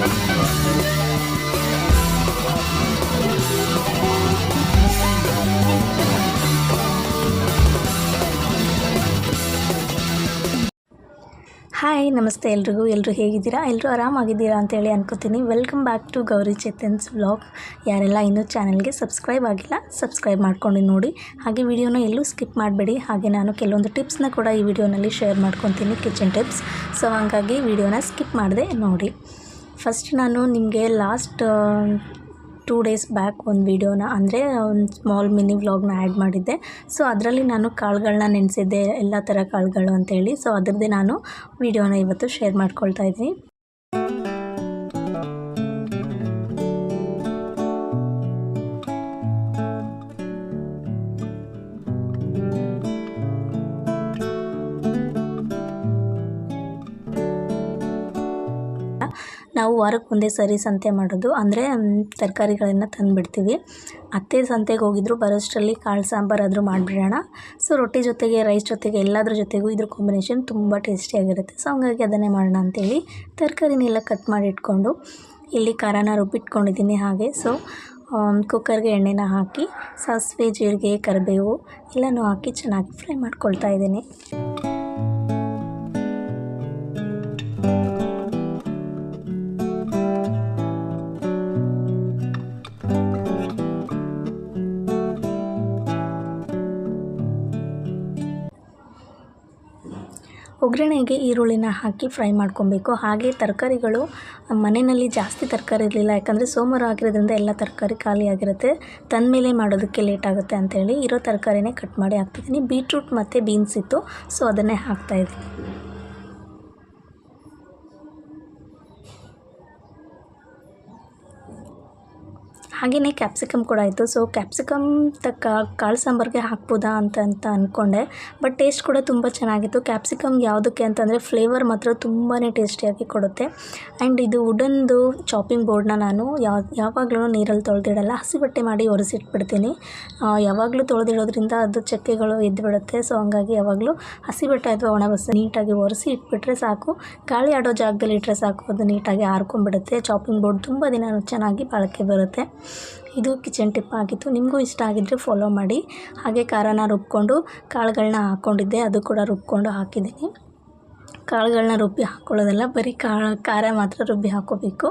Hi ನಮಸ್ತೆ ಎಲ್ರಿಗೂ. ಎಲ್ಲರೂ ಹೇಗಿದ್ದೀರಾ? ಎಲ್ಲರೂ ಆರಾಮಾಗಿದ್ದೀರಾ ಅಂತೇಳಿ ಅನ್ಕೋತೀನಿ. Welcome back to Gowri Chetan's vlog ಯಾರೆಲ್ಲ ಇನ್ನೂ ಚಾನಲ್ಗೆ ಸಬ್ಸ್ಕ್ರೈಬ್ ಆಗಿಲ್ಲ ಸಬ್ಸ್ಕ್ರೈಬ್ ಮಾಡ್ಕೊಂಡು ನೋಡಿ. ಹಾಗೆ ವಿಡಿಯೋನ ಎಲ್ಲೂ ಸ್ಕಿಪ್ ಮಾಡಬೇಡಿ. ಹಾಗೆ ನಾನು ಕೆಲವೊಂದು ಟಿಪ್ಸ್ನ ಕೂಡ ಈ ವಿಡಿಯೋನಲ್ಲಿ ಶೇರ್ ಮಾಡ್ಕೊತೀನಿ ಕಿಚನ್ ಟಿಪ್ಸ್ ಸೊ ಹಾಗಾಗಿ ವೀಡಿಯೋನ ಸ್ಕಿಪ್ ಮಾಡಿದೆ ನೋಡಿ. ಫಸ್ಟ್ ನಾನು ನಿಮಗೆ ಲಾಸ್ಟ್ ಟೂ ಡೇಸ್ ಬ್ಯಾಕ್ ಒಂದು ವೀಡಿಯೋನ ಅಂದರೆ ಒಂದು ಸ್ಮಾಲ್ ಮಿನಿ ವ್ಲಾಗ್ನ ಆ್ಯಡ್ ಮಾಡಿದ್ದೆ. ಸೊ ಅದರಲ್ಲಿ ನಾನು ಕಾಳುಗಳನ್ನ ನೆನೆಸಿದ್ದೆ, ಎಲ್ಲ ಥರ ಕಾಳುಗಳು ಅಂತೇಳಿ. ಸೊ ಅದರದ್ದೇ ನಾನು ವೀಡಿಯೋನ ಇವತ್ತು ಶೇರ್ ಮಾಡ್ಕೊಳ್ತಾ ಇದ್ದೀನಿ ವಾರಕ್ಕೆ ಒಂದೇ ಸರಿ ಸಂತೆ ಮಾಡೋದು. ಅಂದರೆ ತರಕಾರಿಗಳನ್ನು ತಂದುಬಿಡ್ತೀವಿ. ಅತ್ತೆ ಸಂತೆಗೆ ಹೋಗಿದ್ರು, ಬರೋಷ್ಟರಲ್ಲಿ ಕಾಳು ಸಾಂಬಾರು ಆದರೂ ಮಾಡಿಬಿಡೋಣ. ಸೊ ರೊಟ್ಟಿ ಜೊತೆಗೆ ರೈಸ್ ಜೊತೆಗೆ, ಎಲ್ಲಾದ್ರ ಜೊತೆಗೂ ಇದ್ರ ಕಾಂಬಿನೇಷನ್ ತುಂಬ ಟೇಸ್ಟಿಯಾಗಿರುತ್ತೆ ಸೊ ಹಂಗಾಗಿ ಅದನ್ನೇ ಮಾಡೋಣ ಅಂತೇಳಿ ತರಕಾರಿನೆಲ್ಲ ಕಟ್ ಮಾಡಿ ಇಟ್ಕೊಂಡು, ಇಲ್ಲಿ ಖಾರನ ರುಬ್ಬಿಟ್ಕೊಂಡಿದ್ದೀನಿ ಹಾಗೆ. ಸೊ ಕುಕ್ಕರ್ಗೆ ಎಣ್ಣೆನ ಹಾಕಿ, ಸಾಸಿವೆ, ಜೀರಿಗೆ, ಕರಿಬೇವು ಎಲ್ಲನೂ ಹಾಕಿ ಚೆನ್ನಾಗಿ ಫ್ರೈ ಮಾಡ್ಕೊಳ್ತಾ ಇದ್ದೀನಿ. ಒಗ್ಗರಣೆಗೆ ಈರುಳ್ಳಿನ ಹಾಕಿ ಫ್ರೈ ಮಾಡ್ಕೊಬೇಕು. ಹಾಗೆ ತರಕಾರಿಗಳು ಮನೆಯಲ್ಲಿ ಜಾಸ್ತಿ ತರಕಾರಿ ಇರಲಿಲ್ಲ, ಯಾಕಂದರೆ ಸೋಮವಾರ ಆಗಿರೋದ್ರಿಂದ ಎಲ್ಲ ತರಕಾರಿ ಖಾಲಿ ಆಗಿರುತ್ತೆ. ತಂದಮೇಲೆ ಮಾಡೋದಕ್ಕೆ ಲೇಟ್ ಆಗುತ್ತೆ ಅಂತೇಳಿ ಇರೋ ತರಕಾರಿನೇ ಕಟ್ ಮಾಡಿ ಹಾಕ್ತಿದ್ದೀನಿ. ಬೀಟ್ರೂಟ್ ಮತ್ತು ಬೀನ್ಸ್ ಇತ್ತು ಸೊ ಅದನ್ನೇ ಹಾಕ್ತಾಯಿದ್ದೀನಿ ಹಾಗೆಯೇ ಕ್ಯಾಪ್ಸಿಕಮ್ ಕೂಡ ಆಯಿತು ಸೊ ಕ್ಯಾಪ್ಸಿಕಮ್ ತಕ್ಕ ಕಾಳು ಸಾಂಬಾರಿಗೆ ಹಾಕ್ಬೋದಾ ಅಂತ ಅಂತ ಅಂದ್ಕೊಂಡೆ ಬಟ್ ಟೇಸ್ಟ್ ಕೂಡ ತುಂಬ ಚೆನ್ನಾಗಿತ್ತು. ಕ್ಯಾಪ್ಸಿಕಮ್ ಯಾವುದಕ್ಕೆ ಅಂತಂದರೆ ಫ್ಲೇವರ್ ಮಾತ್ರ ತುಂಬಾ ಟೇಸ್ಟಿಯಾಗಿ ಕೊಡುತ್ತೆ. ಆ್ಯಂಡ್ ಇದು ವುಡನ್ದು ಚಾಪಿಂಗ್ ಬೋರ್ಡ್ನ ನಾನು ಯಾವ ಯಾವಾಗಲೂ ನೀರಲ್ಲಿ ತೊಳೆದಿಡಲ್ಲ. ಹಸಿ ಬಟ್ಟೆ ಮಾಡಿ ಒರೆಸಿಟ್ಬಿಡ್ತೀನಿ. ಯಾವಾಗಲೂ ತೊಳೆದಿಡೋದ್ರಿಂದ ಅದು ಚಕ್ಕೆಗಳು ಎದ್ದುಬಿಡುತ್ತೆ ಸೊ ಹಂಗಾಗಿ ಯಾವಾಗಲೂ ಹಸಿ ಬಟ್ಟೆ ಅಥವಾ ಒಣ ಬಸ್ ನೀಟಾಗಿ ಒರೆಸಿ ಇಟ್ಬಿಟ್ರೆ ಸಾಕು. ಗಾಳಿ ಆಡೋ ಜಾಗದಲ್ಲಿ ಇಟ್ಟರೆ ಸಾಕು. ಅದು ನೀಟಾಗಿ ಆರ್ಕೊಂಡ್ಬಿಡುತ್ತೆ. ಚಾಪಿಂಗ್ ಬೋರ್ಡ್ ತುಂಬ ದಿನ ಚೆನ್ನಾಗಿ ಬಾಳಿಕೆ ಬರುತ್ತೆ. ಇದು ಕಿಚನ್ ಟಿಪ್ ಆಗಿತ್ತು. ನಿಮಗೂ ಇಷ್ಟ ಆಗಿದ್ದರೆ ಫಾಲೋ ಮಾಡಿ. ಹಾಗೆ ಖಾರನ ರುಬ್ಕೊಂಡು ಕಾಳುಗಳನ್ನ ಹಾಕ್ಕೊಂಡಿದ್ದೆ ಅದು ಕೂಡ ರುಬ್ಕೊಂಡು ಹಾಕಿದ್ದೀನಿ. ಕಾಳುಗಳನ್ನ ರುಬ್ಬಿ ಹಾಕ್ಕೊಳ್ಳೋದಲ್ಲ ಬರೀ ಕಾಳು ಖಾರ ಮಾತ್ರ ರುಬ್ಬಿ ಹಾಕ್ಕೋಬೇಕು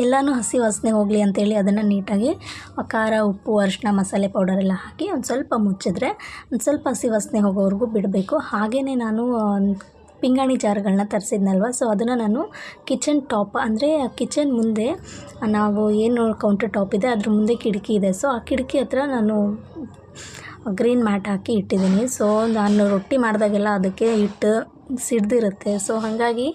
ಎಲ್ಲನೂ ಹಸಿ ವಾಸನೆ ಹೋಗಲಿ ಅಂತೇಳಿ ಅದನ್ನು ನೀಟಾಗಿ ಖಾರ, ಉಪ್ಪು ಅರಿಶಿನ ಮಸಾಲೆ ಪೌಡರ್ ಎಲ್ಲ ಹಾಕಿ ಒಂದು ಸ್ವಲ್ಪ ಮುಚ್ಚಿದ್ರೆ ಒಂದು ಸ್ವಲ್ಪ ಹಸಿ ವಾಸನೆ ಹೋಗೋವರೆಗೂ ಬಿಡಬೇಕು. ಹಾಗೆಯೇ ನಾನು ಪಿಂಗಾಣಿ ಜಾರ್ಗಳನ್ನ ತರಿಸಿದ್ನಲ್ವ? ಸೊ ಅದನ್ನು ನಾನು ಕಿಚನ್ ಟಾಪ್ ಅಂದರೆ ಕಿಚನ್ ಮುಂದೆ ನಾವು ಏನು ಕೌಂಟರ್ ಟಾಪ್ ಇದೆ, ಅದ್ರ ಮುಂದೆ ಕಿಟಕಿ ಇದೆ. ಸೊ ಆ ಕಿಟಕಿ ಹತ್ರ ನಾನು ಗ್ರೀನ್ ಮ್ಯಾಟ್ ಹಾಕಿ ಇಟ್ಟಿದ್ದೀನಿ. ಸೊ ನಾನು ರೊಟ್ಟಿ ಮಾಡಿದಾಗೆಲ್ಲ ಅದಕ್ಕೆ ಇಟ್ಟು ಸಿಡ್ದಿರುತ್ತೆ. ಸೊ ಹಾಗಾಗಿ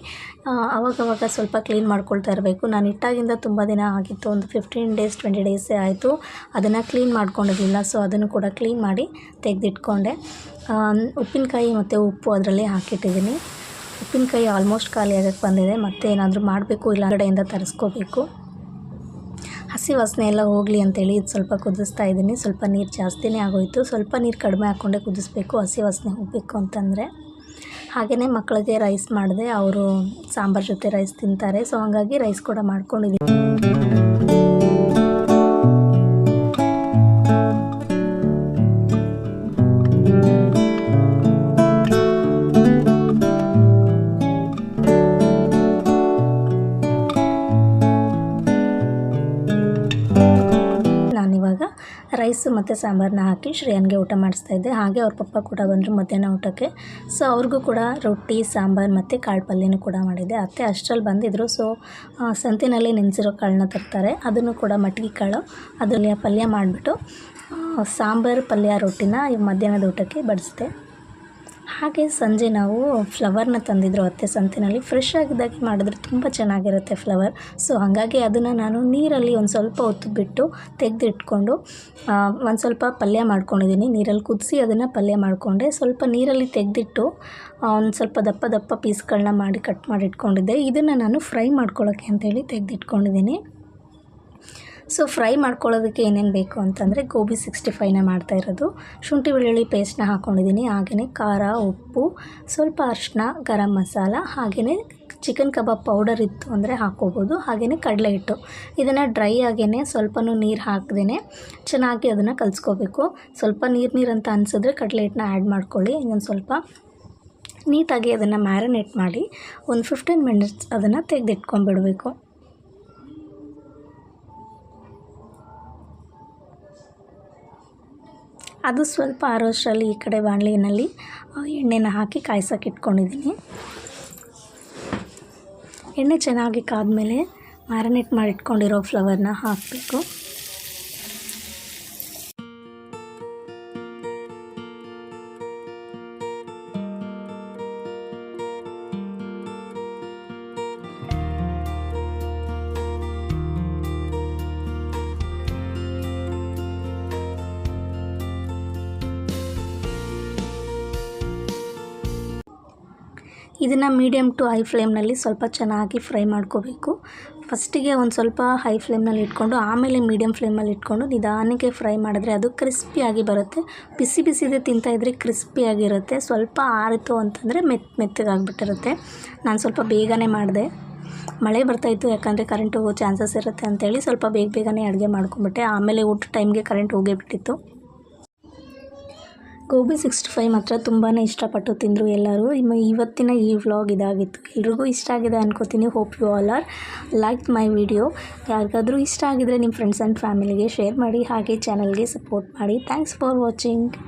ಅವಾಗವಾಗ ಸ್ವಲ್ಪ ಕ್ಲೀನ್ ಮಾಡ್ಕೊಳ್ತಾ ಇರಬೇಕು. ನಾನು ಇಟ್ಟಾಗಿಂದ ತುಂಬ ದಿನ ಆಗಿತ್ತು. ಒಂದು ಫಿಫ್ಟೀನ್ ಡೇಸ್ ಟ್ವೆಂಟಿ ಡೇಸೇ ಆಯಿತು. ಅದನ್ನು ಕ್ಲೀನ್ ಮಾಡ್ಕೊಂಡಿರಲಿಲ್ಲ. ಸೊ ಅದನ್ನು ಕೂಡ ಕ್ಲೀನ್ ಮಾಡಿ ತೆಗೆದಿಟ್ಕೊಂಡೆ. ಉಪ್ಪಿನಕಾಯಿ ಮತ್ತು ಉಪ್ಪು ಅದರಲ್ಲಿ ಹಾಕಿಟ್ಟಿದ್ದೀನಿ. ಉಪ್ಪಿನಕಾಯಿ ಆಲ್ಮೋಸ್ಟ್ ಖಾಲಿ ಆಗಕ್ಕೆ ಬಂದಿದೆ. ಮತ್ತೆ ಏನಾದರೂ ಮಾಡಬೇಕು ಇಲ್ಲ ಕಡೆಯಿಂದ ತರಿಸ್ಕೋಬೇಕು. ಹಸಿ ವಾಸನೆ ಎಲ್ಲ ಹೋಗಲಿ ಅಂತೇಳಿ ಇದು ಸ್ವಲ್ಪ ಕುದಿಸ್ತಾ ಇದ್ದೀನಿ. ಸ್ವಲ್ಪ ನೀರು ಜಾಸ್ತಿನೇ ಆಗೋಯಿತು. ಸ್ವಲ್ಪ ನೀರು ಕಡಿಮೆ ಹಾಕ್ಕೊಂಡೇ ಕುದಿಸ್ಬೇಕು. ಹಸಿ ವಾಸನೆ ಹೋಗಬೇಕು ಅಂತಂದರೆ. ಹಾಗೆಯೇ ಮಕ್ಕಳಿಗೆ ರೈಸ್ ಮಾಡಿದೆ. ಅವರು ಸಾಂಬಾರು ಜೊತೆ ರೈಸ್ ತಿಂತಾರೆ. ಸೊ ಹಾಗಾಗಿ ರೈಸ್ ಕೂಡ ಮಾಡ್ಕೊಂಡಿದ್ದೀನಿ ನಾನಿವಾಗ ರೈಸು ಮತ್ತು ಸಾಂಬಾರನ್ನ ಹಾಕಿ ಶ್ರೇಯನ್ಗೆ ಊಟ ಮಾಡಿಸ್ತಾ ಇದ್ದೆ. ಹಾಗೆ ಅವ್ರ ಪಪ್ಪ ಕೂಡ ಬಂದರು ಮಧ್ಯಾಹ್ನ ಊಟಕ್ಕೆ. ಸೊ ಅವ್ರಿಗೂ ಕೂಡ ರೊಟ್ಟಿ, ಸಾಂಬಾರು ಮತ್ತು ಕಾಳು ಪಲ್ಯನೂ ಕೂಡ ಮಾಡಿದ್ದೆ. ಅತ್ತೆ ಅಷ್ಟರಲ್ಲಿ ಬಂದಿದ್ದರು ಸೊ ಸಂತಿನಲ್ಲಿ ನೆನೆಸಿರೋ ಕಾಳನ್ನ ತರ್ತಾರೆ. ಅದನ್ನು ಕೂಡ ಮಟ್ಗಿ ಕಾಳು, ಅದರಲ್ಲಿ ಪಲ್ಯ ಮಾಡಿಬಿಟ್ಟು ಸಾಂಬಾರು ಪಲ್ಯ ರೊಟ್ಟಿನ ಮಧ್ಯಾಹ್ನದ ಊಟಕ್ಕೆ ಬಡಿಸಿದೆ. ಹಾಗೆ ಸಂಜೆ ನಾವು ಫ್ಲವರ್ನ ತಂದಿದ್ರು ಅತ್ತೆ ಸಂತೆನಲ್ಲಿ. ಫ್ರೆಶ್ ಆಗಿದ್ದಾಗೆ ಮಾಡಿದ್ರೆ ತುಂಬ ಚೆನ್ನಾಗಿರುತ್ತೆ ಫ್ಲವರ್ ಸೊ ಹಾಗಾಗಿ ಅದನ್ನು ನಾನು ನೀರಲ್ಲಿ ಒಂದು ಸ್ವಲ್ಪ ಹೊತ್ತು ಬಿಟ್ಟು ತೆಗೆದಿಟ್ಕೊಂಡು ಒಂದು ಸ್ವಲ್ಪ ಪಲ್ಯ ಮಾಡ್ಕೊಂಡಿದ್ದೀನಿ. ನೀರಲ್ಲಿ ಕುದಿಸಿ ಅದನ್ನು ಪಲ್ಯ ಮಾಡಿಕೊಂಡೆ. ಸ್ವಲ್ಪ ನೀರಲ್ಲಿ ತೆಗೆದಿಟ್ಟು ಒಂದು ಸ್ವಲ್ಪ ದಪ್ಪ ದಪ್ಪ ಪೀಸ್ಗಳನ್ನ ಮಾಡಿ ಕಟ್ ಮಾಡಿ ಇಟ್ಕೊಂಡಿದ್ದೆ. ಇದನ್ನು ನಾನು ಫ್ರೈ ಮಾಡ್ಕೊಳ್ಳೋಕ್ಕೆ ಅಂತೇಳಿ ತೆಗೆದಿಟ್ಕೊಂಡಿದ್ದೀನಿ. ಸೊ ಫ್ರೈ ಮಾಡ್ಕೊಳ್ಳೋದಕ್ಕೆ ಏನೇನು ಬೇಕು ಅಂತಂದರೆ ಗೋಬಿ ಸಿಕ್ಸ್ಟಿ ಮಾಡ್ತಾ ಇರೋದು. ಶುಂಠಿ, ಬೆಳ್ಳುಳ್ಳಿ ಪೇಸ್ಟ್ನ ಹಾಕ್ಕೊಂಡಿದ್ದೀನಿ ಹಾಗೆಯೇ ಖಾರ, ಉಪ್ಪು, ಸ್ವಲ್ಪ ಅರಿಶಿನ, ಗರಂ ಮಸಾಲ ಹಾಗೆಯೇ ಚಿಕನ್ ಕಬಾಬ್ ಪೌಡರ್ ಇತ್ತು ಅಂದರೆ ಹಾಕ್ಕೋಬೋದು. ಹಾಗೆಯೇ ಕಡಲೆ ಹಿಟ್ಟು. ಇದನ್ನು ಡ್ರೈ ಆಗೇ ಸ್ವಲ್ಪನೂ ನೀರು ಹಾಕ್ದೇ ಚೆನ್ನಾಗಿ ಅದನ್ನು ಕಲಿಸ್ಕೋಬೇಕು. ಸ್ವಲ್ಪ ನೀರು ನೀರು ಅಂತ ಅನಿಸಿದ್ರೆ ಕಡಲೆ ಹಿಟ್ಟನ್ನ ಆ್ಯಡ್ ಮಾಡ್ಕೊಳ್ಳಿ. ಇನ್ನೊಂದು ಸ್ವಲ್ಪ ನೀಟಾಗಿ ಅದನ್ನು ಮ್ಯಾರಿನೇಟ್ ಮಾಡಿ ಒಂದು ಫಿಫ್ಟೀನ್ ಮಿನಿಟ್ಸ್ ಅದನ್ನು ತೆಗೆದಿಟ್ಕೊಂಡ್ಬಿಡಬೇಕು. ಅದು ಸ್ವಲ್ಪ ಆರೋಷ್ಟರಲ್ಲಿ ಈ ಕಡೆ ಬಾಣಲಿನಲ್ಲಿ ಎಣ್ಣೆನ ಹಾಕಿ ಕಾಯಿಸೋಕೆ ಇಟ್ಕೊಂಡಿದ್ದೀನಿ. ಎಣ್ಣೆ ಚೆನ್ನಾಗಿ ಕಾದ ಮೇಲೆ ಮ್ಯಾರಿನೇಟ್ ಮಾಡಿಟ್ಕೊಂಡಿರೋ ಫ್ಲವರ್ನ ಹಾಕಬೇಕು. ಇದನ್ನು ಮೀಡಿಯಮ್ ಟು ಹೈ ಫ್ಲೇಮ್ನಲ್ಲಿ ಸ್ವಲ್ಪ ಚೆನ್ನಾಗಿ ಫ್ರೈ ಮಾಡ್ಕೋಬೇಕು. ಫಸ್ಟಿಗೆ ಒಂದು ಸ್ವಲ್ಪ ಹೈ ಫ್ಲೇಮ್ನಲ್ಲಿ ಇಟ್ಕೊಂಡು, ಆಮೇಲೆ ಮೀಡಿಯಮ್ ಫ್ಲೇಮಲ್ಲಿ ಇಟ್ಕೊಂಡು ನಿಧಾನಕ್ಕೆ ಫ್ರೈ ಮಾಡಿದ್ರೆ ಅದು ಕ್ರಿಸ್ಪಿಯಾಗಿ ಬರುತ್ತೆ. ಬಿಸಿ ಬಿಸಿದೇ ತಿಂತಾಯಿದ್ರೆ ಕ್ರಿಸ್ಪಿಯಾಗಿರುತ್ತೆ ಸ್ವಲ್ಪ ಆರಿತು ಅಂತಂದರೆ ಮೆತ್, ಮೆತ್ತಗಾಗ್ಬಿಟ್ಟಿರುತ್ತೆ. ನಾನು ಸ್ವಲ್ಪ ಬೇಗನೆ ಮಾಡಿದೆ. ಮಳೆ ಬರ್ತಾಯಿತ್ತು ಯಾಕಂದರೆ ಕರೆಂಟ್ ಹೋಗೋ ಚಾನ್ಸಸ್ ಇರುತ್ತೆ ಅಂತೇಳಿ ಸ್ವಲ್ಪ ಬೇಗ ಬೇಗನೆ ಅಡುಗೆ ಮಾಡ್ಕೊಂಬಿಟ್ಟೆ ಆಮೇಲೆ ಊಟ ಟೈಮ್ಗೆ ಕರೆಂಟ್ ಹೋಗೇ ಬಿಟ್ಟಿತ್ತು. ಗೋಬಿ ಸಿಕ್ಸ್ಟಿ ಫೈವ್ ಮಾತ್ರ ತುಂಬಾ ಇಷ್ಟಪಟ್ಟು ತಿಂದರು ಎಲ್ಲರೂ. ಇನ್ನು ಇವತ್ತಿನ ಈ ವ್ಲಾಗ್ ಇದಾಗಿತ್ತು. ಎಲ್ರಿಗೂ ಇಷ್ಟ ಆಗಿದೆ ಅನ್ಕೋತೀನಿ. Hope you all are like my video ಯಾರಿಗಾದರೂ ಇಷ್ಟ ಆಗಿದರೆ ನಿಮ್ಮ ಫ್ರೆಂಡ್ಸ್ ಆ್ಯಂಡ್ ಫ್ಯಾಮಿಲಿಗೆ ಶೇರ್ ಮಾಡಿ, ಹಾಗೆ ಚಾನಲ್ಗೆ ಸಪೋರ್ಟ್ ಮಾಡಿ. Thanks for watching